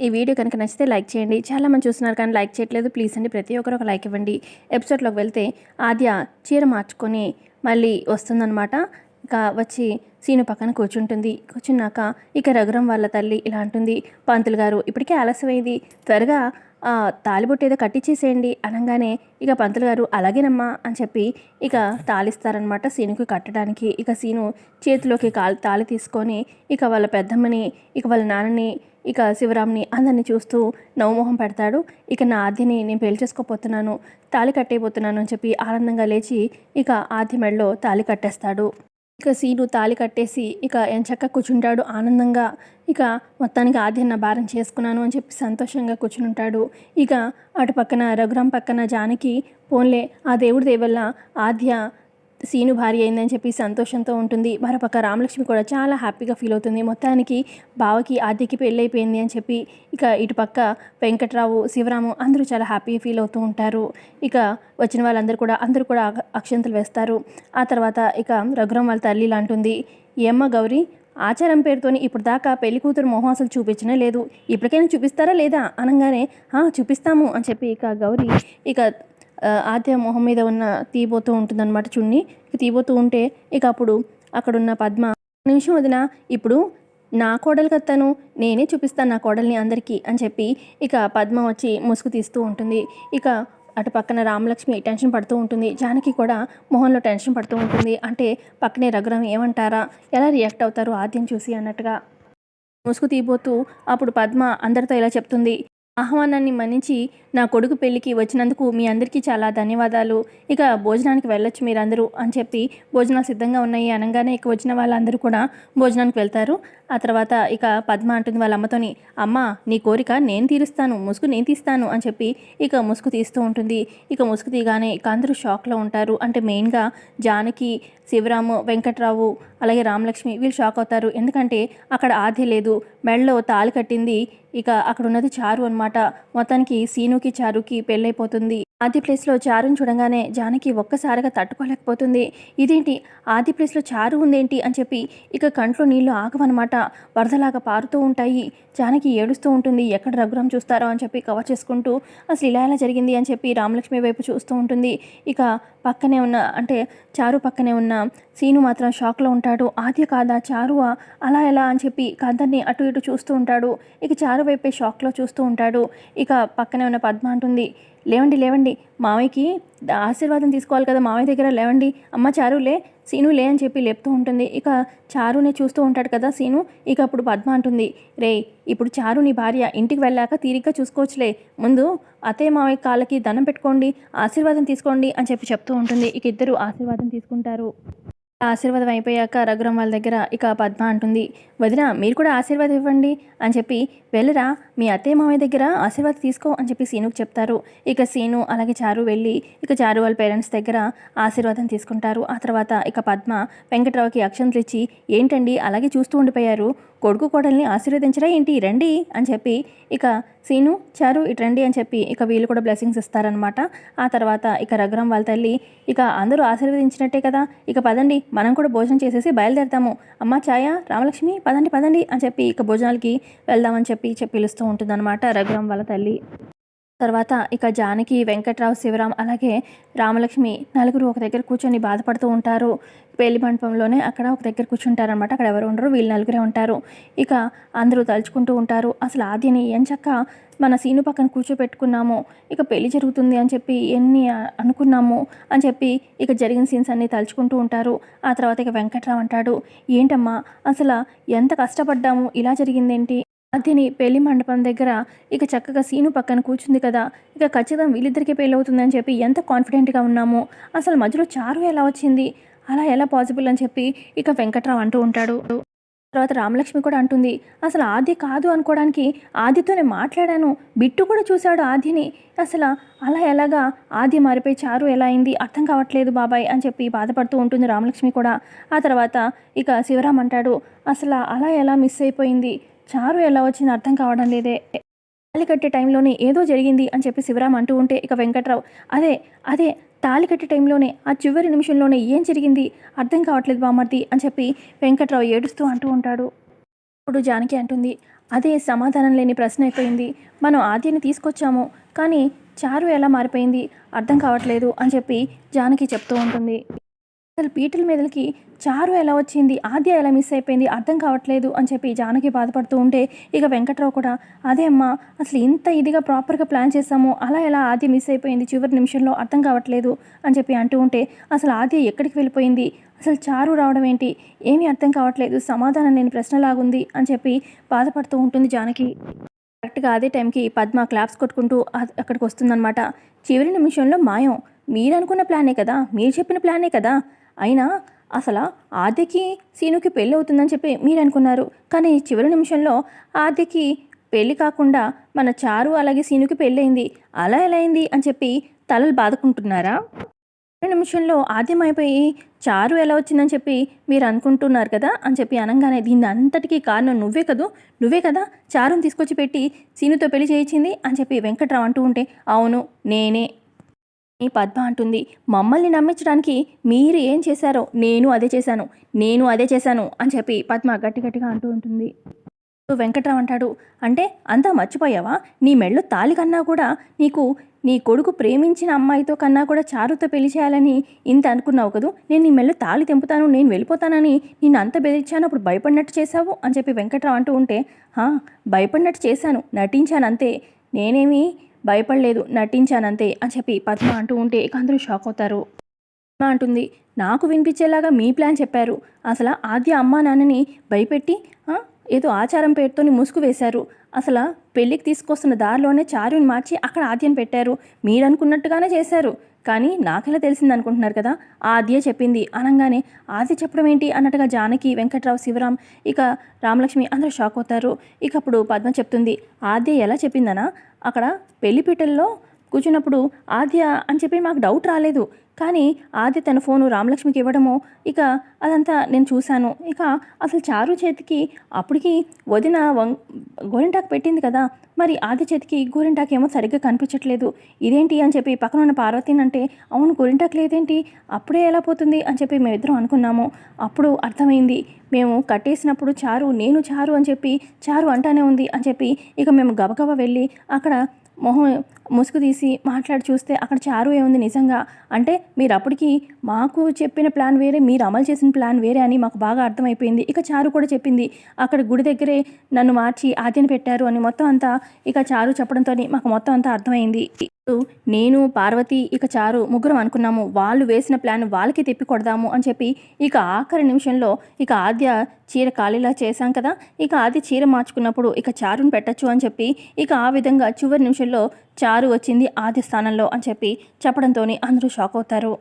ఈ వీడియో కనుక నచ్చితే లైక్ చేయండి. చాలామంది చూస్తున్నారు కానీ లైక్ చేయట్లేదు. ప్లీజ్ అండి ప్రతి ఒక్కరు ఒక లైక్ ఇవ్వండి. ఎపిసోడ్లోకి వెళ్తే ఆద్య చీర మార్చుకొని మళ్ళీ వస్తుందన్నమాట. ఇక వచ్చి సీను పక్కన కూర్చుంటుంది. కూర్చున్నాక ఇక రఘురం వాళ్ళ తల్లి ఇలా అంటుంది. పంతులు గారు ఇప్పటికే ఆలస్యమైంది. త్వరగా ఆ, తాలిబొట్టు ఏదో కట్టించేసేయండి అనగానే ఇక పంతులు గారు అలాగేనమ్మా అని చెప్పి ఇక తాళిస్తారనమాట సీనుకి కట్టడానికి. ఇక సీను చేతిలోకి కాలు తాళి తీసుకొని ఇక వాళ్ళ పెద్దమ్మని ఇక వాళ్ళ నాన్నని ఇక శివరామ్ని అందరిని చూస్తూ నవ్వుమొహం పెడతాడు. ఇక నా ఆద్యని నేను పేల్చేసుకోపోతున్నాను చేసుకోపోతున్నాను తాళి కట్టేయబోతున్నాను అని చెప్పి ఆనందంగా లేచి ఇక ఆద్య మెడలో తాళి కట్టేస్తాడు. ఇక సీను తాళి కట్టేసి ఇక ఎంచక్క కూర్చుంటాడు ఆనందంగా. ఇక మొత్తానికి ఆద్య నా భారం చేసుకున్నాను అని చెప్పి సంతోషంగా కూర్చుంటాడు ఇక అటు పక్కన రఘురాం పక్కన జానకి పోన్లే ఆ దేవుడి దేవల్ల ఆద్య సీను భార్య అయిందని చెప్పి సంతోషంతో ఉంటుంది. మరోపక్క రామలక్ష్మి కూడా చాలా హ్యాపీగా ఫీల్ అవుతుంది. మొత్తానికి బావకి ఆద్యకి పెళ్ళైపోయింది అని చెప్పి ఇక ఇటుపక్క వెంకట్రావు శివరాము అందరూ చాలా హ్యాపీ ఫీల్ అవుతూ ఉంటారు. ఇక వచ్చిన వాళ్ళందరూ కూడా అందరూ కూడా అక్షంతలు వేస్తారు. ఆ తర్వాత ఇక రఘురం వాళ్ళ తల్లి లాంటుంది. ఏమ్మ గౌరీ ఆచారం పేరుతోని ఇప్పుడు దాకా పెళ్ళి కూతురు మొహం అసలు చూపించనే లేదు. ఇప్పటికైనా చూపిస్తారా లేదా? అనగానే చూపిస్తాము అని చెప్పి ఇక గౌరీ ఇక ఆద్య మొహం మీద ఉన్న తీయబోతూ ఉంటుందన్నమాట చున్ని. ఇక తీయబోతూ ఉంటే ఇక అప్పుడు అక్కడున్న పద్మ నిమిషం వదిన ఇప్పుడు నా కోడలు కత్తాను నేనే చూపిస్తాను నా కోడల్ని అందరికీ అని చెప్పి ఇక పద్మ వచ్చి ముసుగు తీస్తూ ఉంటుంది. ఇక అటు పక్కన రామలక్ష్మి టెన్షన్ పడుతూ ఉంటుంది. జానకి కూడా మొహంలో టెన్షన్ పడుతూ ఉంటుంది. అంటే పక్కనే రఘురామ్ ఏమంటారా? ఎలా రియాక్ట్ అవుతారు ఆద్యం చూసి అన్నట్టుగా. ముసుగు తీయబోతూ అప్పుడు పద్మ అందరితో ఇలా చెప్తుంది. ఆహ్వానాన్ని మన్నించి నా కొడుకు పెళ్ళికి వచ్చినందుకు మీ అందరికీ చాలా ధన్యవాదాలు. ఇక భోజనానికి వెళ్ళొచ్చు మీరందరూ అని చెప్పి భోజనాలు సిద్ధంగా ఉన్నాయి అనగానే ఇక వచ్చిన వాళ్ళందరూ కూడా భోజనానికి వెళ్తారు. ఆ తర్వాత ఇక పద్మ అంటుంది వాళ్ళ అమ్మతోని అమ్మ నీ కోరిక నేను తీరుస్తాను ముసుగు నేను తీస్తాను అని చెప్పి ఇక ముసుగు తీస్తూ ఉంటుంది. ఇక ముసుగు తీగానే ఇక అందరూ షాక్లో ఉంటారు. అంటే మెయిన్గా జానకి శివరాము వెంకట్రావు అలాగే రామలక్ష్మి వీళ్ళు షాక్ అవుతారు. ఎందుకంటే అక్కడ ఆది లేదు. మెడలో తాళి కట్టింది. ఇక అక్కడ ఉన్నది చారు అనమాట మొత్తానికి సీనుకి చారుకి పెళ్ళైపోతుంది. ఆది ప్లేస్లో చారుని చూడగానే జానకి ఒక్కసారిగా తట్టుకోలేకపోతుంది. ఇదేంటి? ఆది ప్లేస్లో చారు ఉందేంటి? అని చెప్పి ఇక కంట్లో నీళ్ళు ఆగవన్నమాట. వరదలాగా పారుతూ ఉంటాయి. జానకి ఏడుస్తూ ఉంటుంది ఎక్కడ రఘురామ్ చూస్తారో? అని చెప్పి కవర్ చేసుకుంటూ అసలు ఇలా ఎలా జరిగింది? అని చెప్పి రామలక్ష్మి వైపు చూస్తూ ఉంటుంది. ఇక పక్కనే ఉన్న అంటే చారు పక్కనే ఉన్న సీను మాత్రం షాక్లో ఉంటాడు. ఆద్య కాదా? చారువా? అలా ఎలా? అని చెప్పి ఇక అటు ఇటు చూస్తూ ఉంటాడు. ఇక చారు వైపే షాక్లో చూస్తూ ఉంటాడు. ఇక పక్కనే ఉన్న పద్మ అంటుంది లేవండి లేవండి మావయ్యకి ఆశీర్వాదం తీసుకోవాలి కదా మావయ్య దగ్గర లేవండి. అమ్మ చారు లే సీను లే అని చెప్పి లేపుతూ ఉంటుంది. ఇక చారుని చూస్తూ ఉంటాడు కదా సీను. ఇక అప్పుడు పద్మ అంటుంది రే ఇప్పుడు చారు నీ భార్య ఇంటికి వెళ్ళాక తీరిగ్గా చూసుకోవచ్చులే. ముందు అత్తయ్య మావయ్య కాళ్ళకి దండం పెట్టుకోండి ఆశీర్వాదం తీసుకోండి అని చెప్పి చెప్తూ ఉంటుంది. ఇక ఇద్దరు ఆశీర్వాదం తీసుకుంటారు. ఆశీర్వాదం అయిపోయాక రఘురం వాళ్ళ దగ్గర ఇక పద్మ అంటుంది వదిన మీరు కూడా ఆశీర్వాదం ఇవ్వండి అని చెప్పి వెళ్ళరా మీ అత్తయ్య మామయ్య దగ్గర ఆశీర్వాదం తీసుకో అని చెప్పి సీనుకు చెప్తారు. ఇక సీను అలాగే చారు వెళ్ళి ఇక చారు వాళ్ళ పేరెంట్స్ దగ్గర ఆశీర్వాదం తీసుకుంటారు. ఆ తర్వాత ఇక పద్మ వెంకట్రావుకి అక్షంతలు ఇచ్చి ఏంటండి అలాగే చూస్తూ ఉండిపోయారు. కొడుకు కోడల్ని ఆశీర్వదించరా ఏంటి? రండి అని చెప్పి ఇక సీను చారు ఇటు రండి అని చెప్పి ఇక వీళ్ళు కూడా బ్లెస్సింగ్స్ ఇస్తారనమాట ఆ తర్వాత ఇక రఘురం వాళ్ళ తల్లి ఇక అందరూ ఆశీర్వదించినట్టే కదా. ఇక పదండి మనం కూడా భోజనం చేసేసి బయలుదేరతాము. అమ్మ ఛాయ రామలక్ష్మి పదండి పదండి అని చెప్పి ఇక భోజనాలకి వెళ్దామని చెప్పి పీచ పిలుస్తూ ఉంటుందన్నమాట రఘురాం వాళ్ళ తల్లి. తర్వాత ఇక జానకి వెంకట్రావు శివరాం అలాగే రామలక్ష్మి నలుగురు ఒక దగ్గర కూర్చొని బాధపడుతూ ఉంటారు. పెళ్ళి మండపంలోనే అక్కడ ఒక దగ్గర కూర్చుంటారనమాట అక్కడ ఎవరు ఉండరు వీళ్ళు నలుగురే ఉంటారు. ఇక అందరూ తలుచుకుంటూ ఉంటారు. అసలు ఆద్యని ఎంచక్క మన సీను పక్కన కూర్చోపెట్టుకున్నాము ఇక పెళ్ళి జరుగుతుంది అని చెప్పి ఎన్ని అనుకున్నాము అని చెప్పి ఇక జరిగిన సీన్స్ అన్ని తలుచుకుంటూ ఉంటారు. ఆ తర్వాత ఇక వెంకట్రావు అంటాడు ఏంటమ్మా అసలు ఎంత కష్టపడ్డాము ఇలా జరిగిందేంటి? అతిని పెళ్ళి మండపం దగ్గర ఇక చక్కగా సీను పక్కన కూర్చుంది కదా. ఇక ఖచ్చితంగా వీళ్ళిద్దరికీ పెళ్ళి అవుతుందని చెప్పి ఎంత కాన్ఫిడెంట్గా ఉన్నాము. అసలు మధ్యలో చారు ఎలా వచ్చింది? అలా ఎలా పాసిబుల్ అని చెప్పి ఇక వెంకట్రావు అంటూ ఉంటాడు. తర్వాత రామలక్ష్మి కూడా అంటుంది అసలు ఆది కాదు అనుకోవడానికి ఆదితోనే మాట్లాడాను. బిట్టు కూడా చూశాడు ఆదిని. అసలు అలా ఎలాగా ఆది మారిపోయి చారు ఎలా అయింది? అర్థం కావట్లేదు బాబాయ్ అని చెప్పి బాధపడుతూ ఉంటుంది రామలక్ష్మి కూడా. ఆ తర్వాత ఇక శివరామ్ అంటాడు అసలు అలా ఎలా మిస్ అయిపోయింది? చారు ఎలా వచ్చింది అర్థం కావడం లేదే. తాళి కట్టే టైంలోనే ఏదో జరిగింది అని చెప్పి శివరామ్ అంటూ ఉంటే ఇక వెంకట్రావు అదే అదే తాళి కట్టే టైంలోనే ఆ చివరి నిమిషంలోనే ఏం జరిగింది? అర్థం కావట్లేదు బామర్ది అని చెప్పి వెంకట్రావు ఏడుస్తూ అంటూ ఉంటాడు. ఇప్పుడు జానకి అంటుంది అదే సమాధానం లేని ప్రశ్న అయిపోయింది. మనం ఆద్యని తీసుకొచ్చాము కానీ చారు ఎలా మారిపోయింది? అర్థం కావట్లేదు అని చెప్పి జానకి చెప్తూ ఉంటుంది. అసలు పీటల మీదలకి చారు ఎలా వచ్చింది? ఆద్య ఎలా మిస్ అయిపోయింది? అర్థం కావట్లేదు అని చెప్పి జానకి బాధపడుతూ ఉంటే ఇక వెంకట్రావు కూడా అదే అమ్మా అసలు ఇంత ఇదిగా ప్రాపర్గా ప్లాన్ చేసాము అలా ఎలా ఆద్య మిస్ అయిపోయింది? చివరి నిమిషంలో అర్థం కావట్లేదు అని చెప్పి అంటూ ఉంటే అసలు ఆద్య ఎక్కడికి వెళ్ళిపోయింది? అసలు చారు రావడం ఏంటి? ఏమీ అర్థం కావట్లేదు. సమాధానం లేని ప్రశ్నలాగుంది అని చెప్పి బాధపడుతూ ఉంటుంది జానకి. కరెక్ట్గా అదే టైంకి పద్మ క్లాప్స్ కొట్టుకుంటూ అక్కడికి వస్తుందన్నమాట. చివరి నిమిషంలో మాయం. మీరు అనుకున్న ప్లానే కదా? మీరు చెప్పిన ప్లానే కదా? అయినా అసలు ఆద్యకి సీనుకి పెళ్ళి అవుతుందని చెప్పి మీరు అనుకున్నారు కానీ చివరి నిమిషంలో ఆద్యకి పెళ్ళి కాకుండా మన చారు అలాగే సీనుకి పెళ్ళయింది. అలా ఎలా అయింది అని చెప్పి తలలు బాదుకుంటున్నారా? చివరి నిమిషంలో ఆద్యమైపోయి చారు ఎలా వచ్చిందని చెప్పి మీరు అనుకుంటున్నారు కదా అని చెప్పి అనగానే దీని అంతటికీ కారణం నువ్వే కదూ? నువ్వే కదా చారుని తీసుకొచ్చి పెట్టి సీనుతో పెళ్ళి చేయించింది? అని చెప్పి వెంకట్రావు అంటూ ఉంటే అవును నేనే. అని పద్మ అంటుంది మమ్మల్ని నమ్మించడానికి మీరు ఏం చేశారో నేను అదే చేశాను నేను అదే చేశాను అని చెప్పి పద్మ గట్టి గట్టిగా అంటూ ఉంటుంది. వెంకట్రావు అంటాడు. అంటే అంతా మర్చిపోయావా? నీ మెళ్ళు తాలి కన్నా కూడా నీకు నీ కొడుకు ప్రేమించిన అమ్మాయితో కన్నా కూడా చారుతో పెళ్ళి చేయాలని ఇంత అనుకున్నావు కదూ? నేను నీ మెళ్ళు తాళి తెంపుతాను నేను వెళ్ళిపోతానని నేను అంత బెదిరించాను అప్పుడు భయపడినట్టు చేశావు? అని చెప్పి వెంకట్రావు అంటూ ఉంటే "హా, భయపడినట్టు చేశాను నటించాను అంతే. నేనేమి భయపడలేదు నటించానంతే అని చెప్పి పద్మ అంటూ ఉంటే ఇక అందరూ షాక్ అవుతారు. పద్మ అంటుంది నాకు వినిపించేలాగా మీ ప్లాన్ చెప్పారు. అసలు ఆద్య అమ్మా నాన్నని భయపెట్టి ఏదో ఆచారం పేరుతోని ముసుగు వేశారు. అసలు పెళ్ళికి తీసుకొస్తున్న దారిలోనే చారుని మార్చి అక్కడ ఆద్యం పెట్టారు. మీరు అనుకున్నట్టుగానే చేశారు. కానీ నాకెలా తెలిసింది అనుకుంటున్నారు కదా? ఆద్య చెప్పింది. అనగానే ఆద్య చెప్పడం ఏంటి? అన్నట్టుగా జానకి వెంకట్రావు శివరాం ఇక రామలక్ష్మి అందరూ షాక్ అవుతారు. ఇక అప్పుడు పద్మ చెప్తుంది ఆద్య ఎలా చెప్పిందనా? అక్కడ పెళ్ళిపీటల్లో కూర్చున్నప్పుడు ఆద్య అని చెప్పి మాకు డౌట్ రాలేదు. కానీ ఆద్య తన ఫోను రామలక్ష్మికి ఇవ్వడము ఇక అదంతా నేను చూశాను. ఇక అసలు చారు చేతికి అప్పటికి వదిన వం గోరింటాకు పెట్టింది కదా మరి ఆద్య చేతికి గోరింటాకు ఏమో సరిగ్గా కనిపించట్లేదు. ఇదేంటి అని చెప్పి పక్కన ఉన్న పార్వతిని అంటే అవును గోరింటాకు లేదేంటి? అప్పుడే ఎలా పోతుంది అని చెప్పి మేమిద్దరం అనుకున్నాము. అప్పుడు అర్థమైంది మేము కట్టేసినప్పుడు చారు నేను చారు అని చెప్పి చారు అంటానే ఉంది అని చెప్పి ఇక మేము గబగబా వెళ్ళి అక్కడ మొహం ముసుగు తీసి మాట్లాడి చూస్తే అక్కడ చారు ఏముంది నిజంగా? అంటే మీరు అప్పటికి మాకు చెప్పిన ప్లాన్ వేరే మీరు అమలు చేసిన ప్లాన్ వేరే అని మాకు బాగా అర్థమైపోయింది. ఇక చారు కూడా చెప్పింది అక్కడ గుడి దగ్గరే నన్ను మార్చి ఆద్యని పెట్టారు అని మొత్తం అంతా ఇక చారు చెప్పడంతో మాకు మొత్తం అంతా అర్థమైంది. ఇప్పుడు నేను పార్వతి ఇక చారు ముగ్గురం అనుకున్నాము. వాళ్ళు వేసిన ప్లాన్ వాళ్ళకి తిప్పి కొడదాము అని చెప్పి ఇక ఆఖరి నిమిషంలో ఇక ఆద్య చీర ఖాళీలా చేశాం కదా? ఇక ఆద్య చీర మార్చుకున్నప్పుడు ఇక చారుని పెట్టచ్చు అని చెప్పి ఇక ఆ విధంగా చివరి నిమిషంలో చారు వచ్చింది ఆది స్థానంలో అని చెప్పి చెప్పడంతో అందరూ షాక్ అవుతారు.